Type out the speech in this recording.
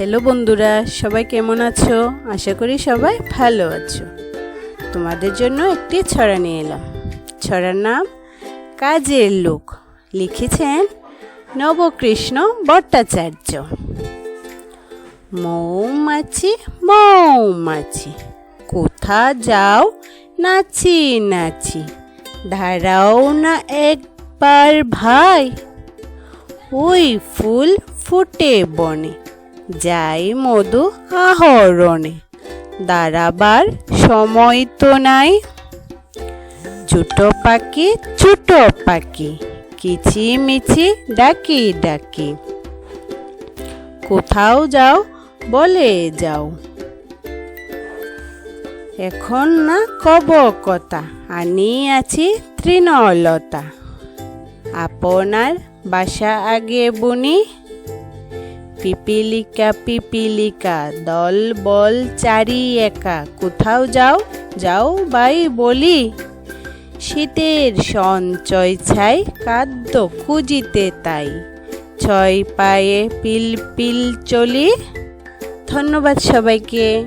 Hello বন্ধুরা, সবাই কেমন আছো? আশা করি সবাই ভালো আছো। তোমাদের জন্য একটি ছড়া নিয়ে এলাম। ছড়ার নাম, কাজের লোক। লিখেছেন নবকৃষ্ণ ভট্টাচার্য। মৌমাছি মৌমাছি, কোথা যাও নাচি নাচি ধারাও না একবার ভাই, ওই ফুল ফুটে বনে। যাই মধু আহরণে। দাঁড়াবার সময় তো নাই। ছোট পাখি ছোট পাখি কিচিমিচি ডাকি ডাকি। কোথাও যাও, বলে যাও। এখন না কব কথা আনি আছি তৃণলতা। আপনার বাসা আগে বুনি পিপিলিকা পিপিলিকা, দল, বল, চারি, একা। কোথাও যাও যাও বাই বলি। শীতের সঞ্চয় ছাই কাদ্য খুঁজিতে তাই। ছয় পায়ে পিল পিল চলি। ধন্যবাদ সবাইকে।